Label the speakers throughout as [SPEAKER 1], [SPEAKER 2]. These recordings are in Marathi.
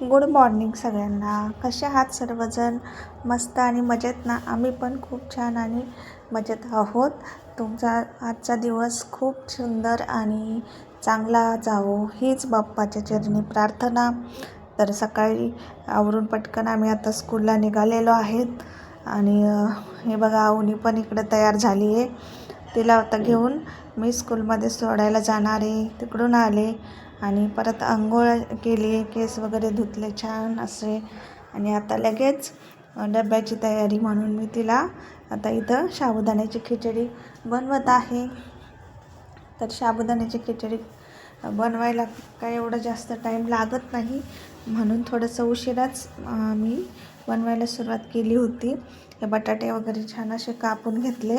[SPEAKER 1] गुड मॉर्निंग सगळ्यांना. कसे आहात सर्वजण? मस्त आणि मजेत ना? आम्ही पण खूप छान आणि मजेत आहोत. तुमचा आजचा दिवस खूप सुंदर आणि चांगला जावो हीच बाप्पाच्या चरणी प्रार्थना. तर सकाळी आवरून पटकन आम्ही आता स्कूलला निघालेलो आहेत. आणि हे बघा अवनी पण इकडे तयार झाली आहे तिला आता घेऊन मी स्कूलमध्ये सोडायला जाणार आहे तिकडून आले. आणि परत आंघोळ केली केस वगैरे धुतले छान असे. आणि आता लगेच डब्याची तयारी म्हणून मी तिला आता इथं साबुदाण्याची खिचडी बनवत आहे. तर साबुदाण्याची खिचडी बनवायला काय एवढं जास्त टाईम लागत नाही म्हणून थोडंसं उशिराच मी बनवायला सुरुवात केली होती. हे बटाटे वगैरे छान असे कापून घेतले.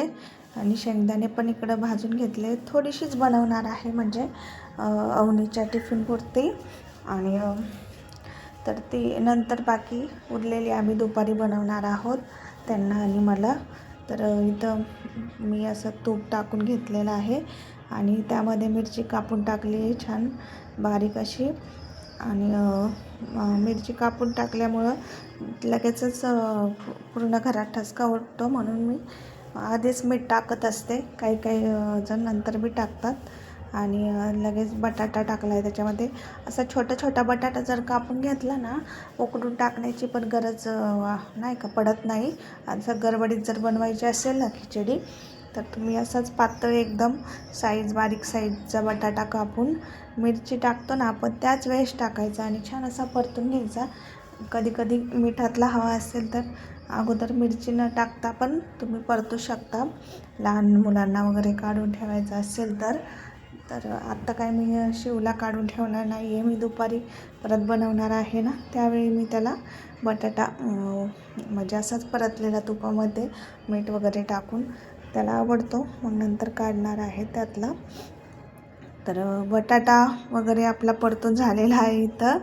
[SPEAKER 1] आणि शेंगदाणे पण इकडं भाजून घेतले. थोडीशीच बनवणार आहे म्हणजे अवनीच्या टिफिनपुरती आणि तर ती नंतर बाकी उरलेली आम्ही दुपारी बनवणार आहोत त्यांना आणि मला. तर इथं मी असं तूप टाकून घेतलेलं आहे आणि त्यामध्ये मिरची कापून टाकली आहे छान बारीक अशी. आणि मिरची कापून टाकल्यामुळं लगेचच पूर्ण घरात ठसका उठतो म्हणून मी आधीच मीठ टाकत असते. काही काही जण नंतर बी टाकतात. आणि लगेच बटाटा टाकला आहे त्याच्यामध्ये. असा छोटा छोटा बटाटा जर का आपण घेतला ना उकडून टाकण्याची पण गरज नाही का पडत नाही. असं गडबडीत जर बनवायची असेल ना खिचडी तर तुम्ही असाच पातळ एकदम साईज बारीक साईजचा बटाटा कापून मिरची टाकतो ना आपण त्याच वेळेस टाकायचा आणि छान असा परतून घ्यायचा. कधी कधी मिठातला हवा असेल तर अगोदर मिरची न टाकता पण तुम्ही परतू शकता. लहान मुलांना वगैरे काढून ठेवायचं असेल तर. तर आत्ता काय मी शिवला काढून ठेवणार नाही आहे मी दुपारी परत बनवणार आहे ना त्यावेळी मी त्याला बटाटा म्हणजे असाच परतलेला तुपामध्ये मीठ वगैरे टाकून त्याला आवडतो. मग नंतर काढणार आहे त्यातला. तर बटाटा वगैरे आपला परतून झालेला आहे इथं.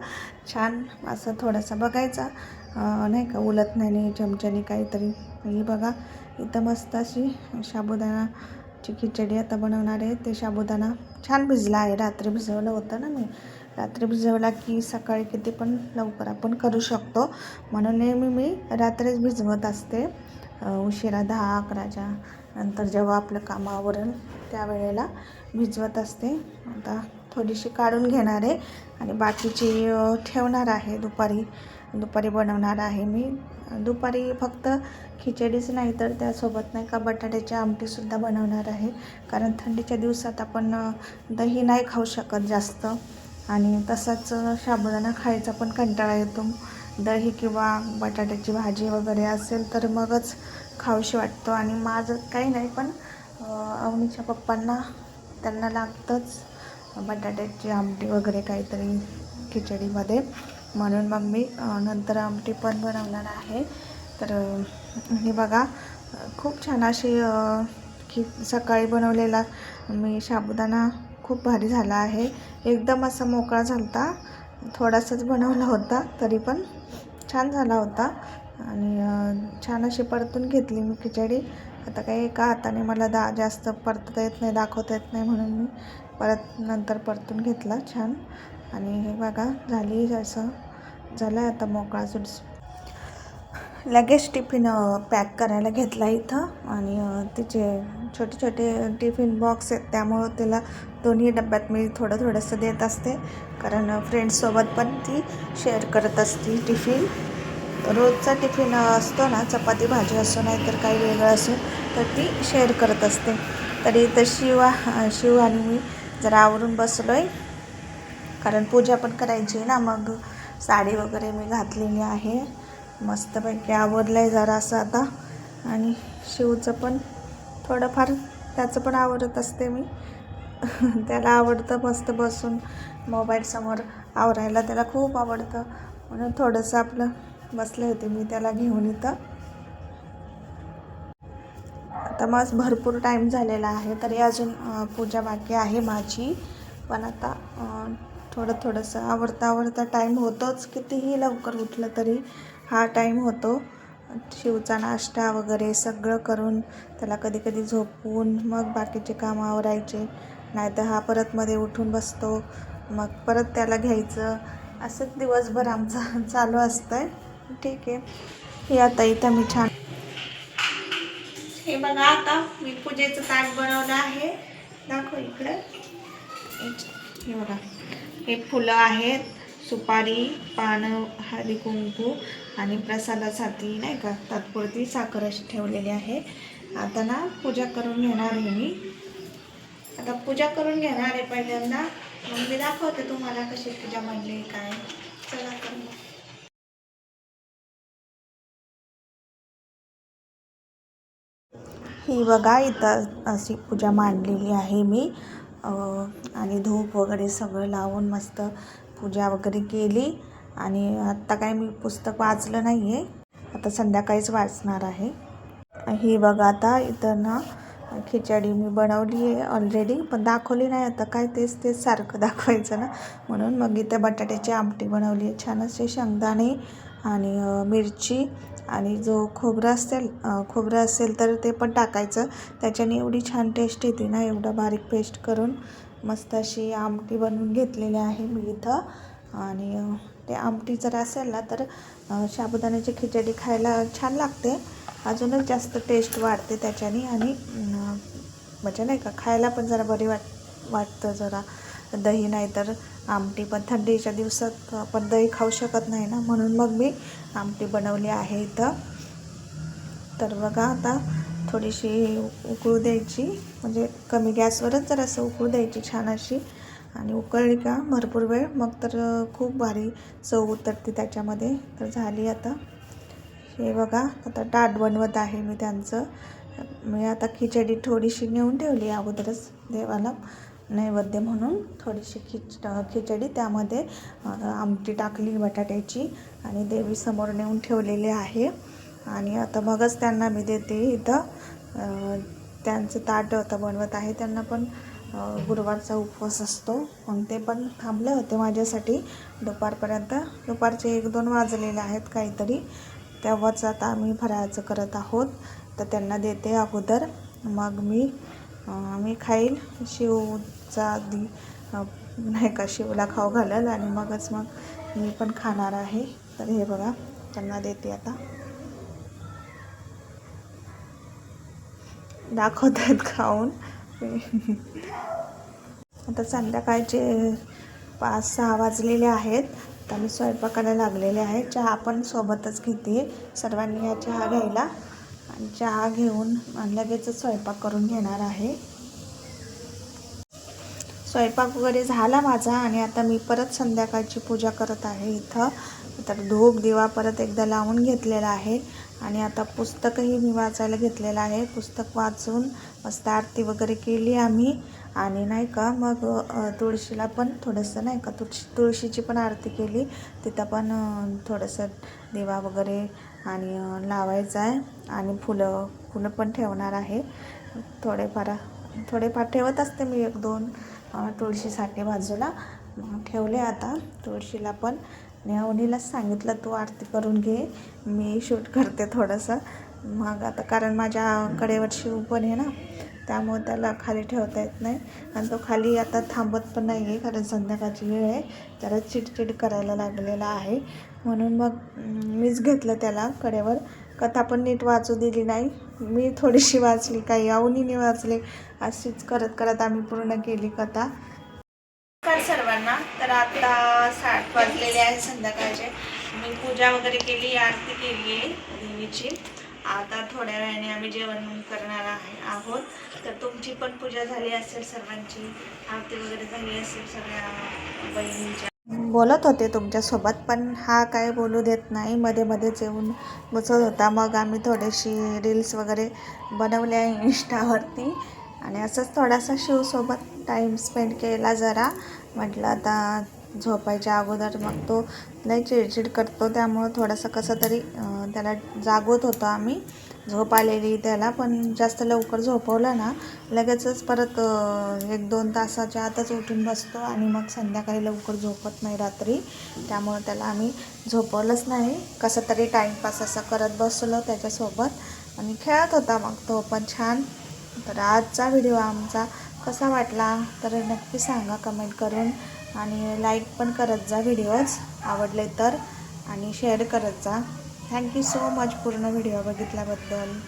[SPEAKER 1] छान असं थोडंसं बघायचा. नाही का उलत नाही चमच्याने काहीतरी. ही बघा इथं मस्त अशी साबुदाणाची खिचडी आता बनवणार आहे. ते साबुदाणा छान भिजला आहे. रात्री भिजवलं होतं ना मी. रात्री भिजवला की सकाळी किती पण लवकर आपण करू शकतो. म्हणून नेहमी मी रात्रीच भिजवत असते. उशिरा दहा अकराच्या नंतर जेव्हा आपलं कामावरून त्यावेळेला भिजवत असते. आता थोडीशी काढून घेणार आहे. आणि बाकीची ठेवणार आहे दुपारी. दुपारी बनवणार आहे मी. दुपारी फक्त खिचडीच नाही तर त्यासोबत नाही का बटाट्याची आमटीसुद्धा बनवणार आहे. कारण थंडीच्या दिवसात आपण दही नाही खाऊ शकत जास्त. आणि तसाच साबुदाणा खायचा पण कंटाळा येतो. दही किंवा बटाट्याची भाजी वगैरे असेल तर मगच खाऊशी वाटतो. आणि माझं काही नाही पण अवनीच्या पप्पांना त्यांना लागतंच बटाट्याची आमटी वगैरे काहीतरी खिचडीमध्ये. म्हणून मग मी नंतर आमटी पण बनवणार आहे. तर हे बघा खूप छान अशी की खि सकाळी बनवलेला मी साबुदाणा खूप भारी झाला आहे. एकदम असा मोकळा झाला होता थोडासाच बनवला होता तरी पण छान झाला होता. आणि छान अशी परतून घेतली मी खिचडी. आता काही एका हाताने मला दा जास्त परतता येत नाही दाखवता येत नाही म्हणून मी परत नंतर परतून घेतला छान. आणि हे बघा झाली असं. झालं आहे आता मोकळा सुट्स लगेच टिफिन पॅक करायला घेतला इथं. आणि तिचे छोटे छोटे टिफिन बॉक्स आहेत त्यामुळं तिला दोन्ही डब्यात मी थोडं थोडंसं देत असते. कारण फ्रेंड्ससोबत पण ती शेअर करत असते टिफिन. रोजचा टिफिन असतो ना चपाती भाजी असो नाही तर काही वेगळं असो तर ती शेअर करत असते. तरी इथं शिवा शिव आणि मी जरा आवरून बसलो आहे कारण पूजा पण करायची आहे ना मग साडी वगैरे मी घातलेली आहे. मस्तपैकी आवरलं आहे जरासं आता. आणि शिवचं पण थोडंफार त्याचं पण आवडत असते मी. त्याला आवडतं मस्त बसून मोबाईलसमोर आवरायला. त्याला खूप आवडतं. म्हणून थोडंसं आपलं बसले होते मी त्याला घेऊन इथं. आता मग भरपूर टाईम झालेला आहे तरी अजून पूजा बाकी आहे माझी. पण आता थोडं थोडंसं आवडता आवडता टाईम होतोच. कितीही लवकर उठलं तरी हा टाईम होतो. शिवचा नाश्ता वगैरे सगळं करून त्याला कधी कधी झोपवून मग बाकीचे कामं आवरायचे. नाहीतर हा परत मध्ये उठून बसतो. मग परत त्याला घ्यायचं. असंच दिवसभर आमचं चालू असतं आहे ठीक आहे. हे आता इथं मी छान हे बघा आता मी पूजेचं ताट बनवलं आहे. दाखव इकडं. हे बघा. हे फुलं आहेत. सुपारी पानं हळदी कुंकू आणि प्रसादासाठी नाही का तात्पुरती साखर अशी ठेवलेली आहे. आता ना पूजा करून घेणार आहे मी. आता पूजा करून घेणार आहे पहिल्यांदा. मग मी दाखवते तुम्हाला कशी पूजा म्हणली काय. चला तर ही बघा इथं अशी पूजा मांडलेली आहे मी. आणि धूप वगैरे सगळं लावून मस्त पूजा वगैरे केली. आणि आत्ता काय मी पुस्तक वाचलं नाही आहे आता संध्याकाळीच वाचणार आहे. हे बघा आता इथं ना खिचडी मी बनवली आहे ऑलरेडी पण दाखवली नाही आता. काय तेच तेच सारखं दाखवायचं ना. म्हणून मग इथं बटाट्याची आमटी बनवली आहे. छान असे शेंगदाणे आणि मिरची आणि जो खोबरं असेल खोबरं असेल तर ते पण टाकायचं. त्याच्याने एवढी छान टेस्ट येते ना एवढं बारीक पेस्ट करून. मस्त अशी आमटी बनवून घेतलेली आहे मी इथं. आणि ते आमटी जर असेल ना तर साबुदाण्याची खिचडी खायला छान लागते. अजूनच जास्त टेस्ट वाढते त्याच्याने आणि म्हणजे नाही का खायला पण जरा बरी वाट वाटतं जरा. दही नाही तर आमटी पण थंडीच्या दिवसात आपण दही खाऊ शकत नाही ना. म्हणून मग मी आमटी बनवली आहे इथं. तर बघा आता थोडीशी उकळू द्यायची म्हणजे कमी गॅसवरच जर असं उकळू द्यायची छान अशी. आणि उकळली का भरपूर वेळ. मग तर खूप भारी चव उतरते त्याच्यामध्ये. तर झाली आता. हे बघा आता ताट बनवत आहे मी त्यांचं. मी आता खिचडी थोडीशी नेऊन ठेवली अगोदरच देवाला नैवेद्य म्हणून थोडीशी खिच खिचडी. त्यामध्ये आमटी टाकली बटाट्याची आणि देवीसमोर नेऊन ठेवलेली आहे. आणि आता मगच त्यांना मी देते इथं. त्यांचं ताट आता बनवत आहे. त्यांना पण गुरुवारचा उपवास असतो. मग ते पण थांबले होते माझ्यासाठी. दुपारपर्यंत दुपारचे एक दोन वाजलेले आहेत काहीतरी. तेव्हाच आता आम्ही फराळाचं करत आहोत. तर त्यांना देते अगोदर. मग मी मी खाईल. शिवचा आधी नाही का शिवला खाऊ घालेल आणि मगच मग मी पण खाणार आहे. तर हे बघा त्यांना देते आता. दाखवत आहेत खाऊन. आता संध्याकाळचे पाच सहा वाजलेले आहेत. तर मी स्वयंपाकाला लागलेले आहे. चहा पण सोबतच घेते. सर्वांनी या चहा घ्यायला. चहा घेऊन लगेचच स्वयंपाक करून घेणार आहे. स्वयंपाक वगैरे झाला माझा आणि आता मी परत संध्याकाळची पूजा करत आहे इथं. तर धूप दिवा परत एकदा लावून घेतलेला आहे आणि आता पुस्तकही मी वाचायला घेतलेलं आहे. पुस्तक वाचून मस्त आरती वगैरे केली आम्ही आणि नाही का मग तुळशीला पण थोडंसं नाही का तुळशी तुळशीची पण आरती केली. तिथं पण थोडंसं दिवा वगैरे आणि लावायचं आहे आणि फुलं फुलं पण ठेवणार आहे. थोडेफार थोडेफार ठेवत असते मी एक दोन तुळशीसाठी बाजूला. मग ठेवले आता तुळशीला पण. नेवणीलाच सांगितलं तू आरती करून घे मी शूट करते थोडंसं. मग आता कारण माझ्या कडेवर शिव पण आहे ना त्यामुळे त्याला खाली ठेवता येत नाही. आणि तो खाली आता थांबत पण नाही आहे कारण संध्याकाळची वेळ आहे. त्याला चिडचिड करायला लागलेला आहे. म्हणून मग मीच घेतलं त्याला कडेवर. कथा पण नीट वाचू दिली नाही. मी थोडीशी वाचली काही अवनीने वाचले. अशीच करत करत आम्ही पूर्ण केली कथा. नमस्कार सर्वांना. तर आता साठ वाजलेले आहे संध्याकाळचे. मी पूजा वगैरे केली आरती केली आहे देवीची. आता थोड्या वेळाने आम्ही जेवण करणार आहे आहोत. तर तुमची पण पूजा झाली असेल सर्वांची आरती वगैरे झाली असेल सगळ्या बहिणींच्या. बोलत होते तुमच्यासोबत पण हा काय बोलू देत नाही. मध्ये मध्येच येऊन बसत होता. मग आम्ही थोडेशी रील्स वगैरे बनवल्या इंस्टावरती. आणि असंच थोडासा शिवसोबत टाईम स्पेंड केला जरा. म्हटलं आता झोपायच्या अगोदर मग तो लई चिडचिड करतो. त्यामुळं थोडंसं कसं तरी त्याला जागवत होतो आम्ही. झोप आलेली त्याला पण जास्त लवकर झोपवलं ना लगेचच परत एक दोन तासाच्या आतच उठून बसतो आणि मग संध्याकाळी लवकर झोपत नाही रात्री. त्यामुळं त्याला आम्ही झोपवलंच नाही. कसं तरी टाईमपास असं करत बसलो त्याच्यासोबत आणि खेळत होता मग तो पण छान. तर आजचा व्हिडिओ आमचा कसा वाटला तर नक्की सांगा कमेंट करून आणि लाईक पण करत जा व्हिडिओज आवडले तर आणि शेअर करत जा. थँक्यू सो मच पूर्ण व्हिडिओ बघितल्याबद्दल.